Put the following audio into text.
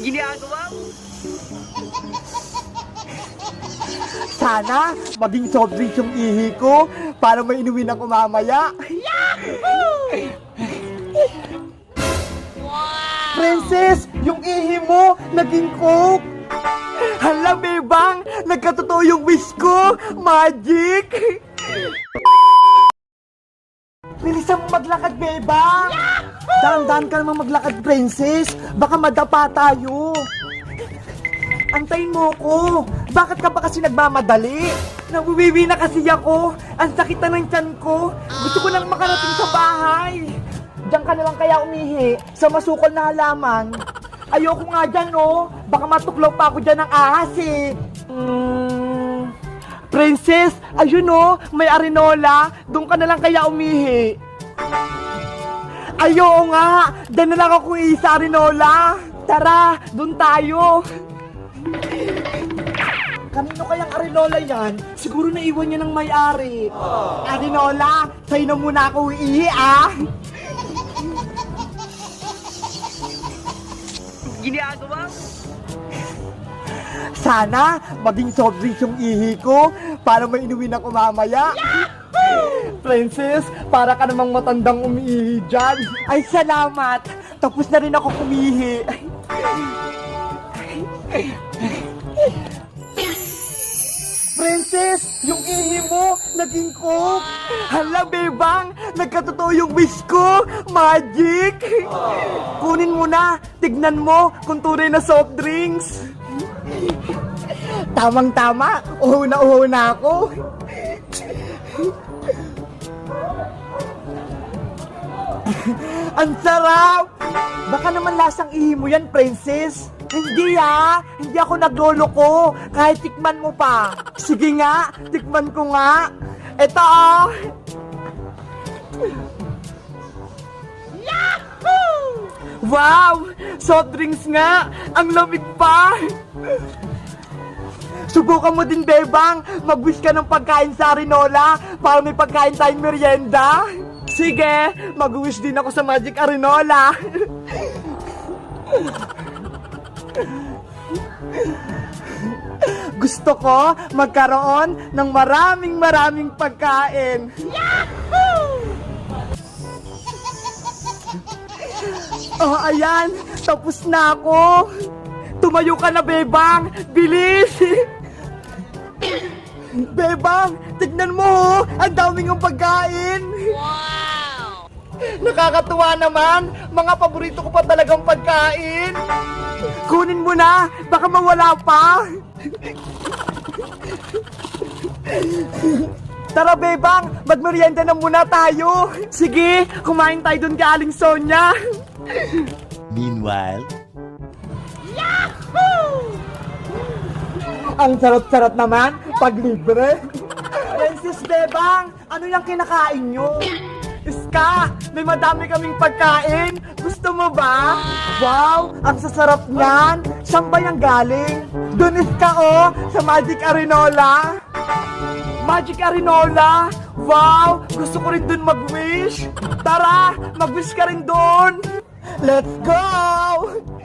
Ginagawa mo? Sana maging soft drinks yung ihi ko para may inumin ako mamaya. Princess, yung ihi mo naging coke. Hala, bebang, nagkatotoo yung wish ko. Magic! Bilisan mo maglakad, bebang! Dahan-dahan ka naman maglakad, princess. Baka madapa tayo. Antayin mo ko. Bakit ka ba kasi nagmamadali? Nawiwiwi na kasi ako. Ang sakit na ng tiyan ko. Gusto ko nang makarating sa bahay. Diyan ka na lang kaya umihi sa masukol na halaman. Ayoko nga dyan, oh. Baka matuklaw pa ako dyan ng ahas, eh. Mm, princess, ayun, oh. May arenola. Doon ka na lang kaya umihi. Ayo nga. Diyan na lang ako ihi sa arenola. Tara, doon tayo. Kanino kayang Arinola yan? Siguro naiwan niya ng may-ari. Arinola, sa'yo na muna ako iihi ah. Ginagawa? Sana maging soft drinks yung ihi ko para may inumin ako mamaya. Princess, para ka namang matandang umiihi dyan. Ay, salamat. Tapos na rin ako kumihi. Princess, yung ihi mo, naging coke. Hala, bebang, nagkatotoo yung wish ko. Magic. Kunin mo na, tignan mo kung tunay na soft drinks. Tamang-tama, uho na uho na ako. Ang sarap! Baka naman lasang ihi mo yan, princess. Hindi ah, hindi ako nagloloko. Kahit tikman mo pa. Sige nga, tikman ko nga. Ito oh. Wow! Soft drinks nga! Ang lamig pa! Subukan mo din, Bebang! Mag-wish ka ng pagkain sa Arinola para may pagkain tayong merienda! Sige! Mag-wish din ako sa Magic Arinola! Gusto ko magkaroon ng maraming maraming pagkain! Oh, ayan! Tapos na ako! Tumayo ka na, Bebang! Bilis! Bebang! Tignan mo, oh! Ang daming ang pagkain! Wow! Nakakatuwa naman! Mga paborito ko pa talagang pagkain! Kunin mo na! Baka mawala pa! Tara, Bebang! Magmerienda na muna tayo! Sige, kumain tayo dun kay Aling Sonya! Meanwhile, Ang sarap-sarap naman pag libre. Princess Bebang, ano yung kinakain nyo? Iska, may madami kaming pagkain. Gusto mo ba? Wow, ang sasarap niyan. Saan ba yung galing? Doon Iska oh, sa Magic Arenola. Magic Arenola! Wow! Gusto ko rin dun mag-wish! Tara! Mag-wish ka rin dun! Let's go!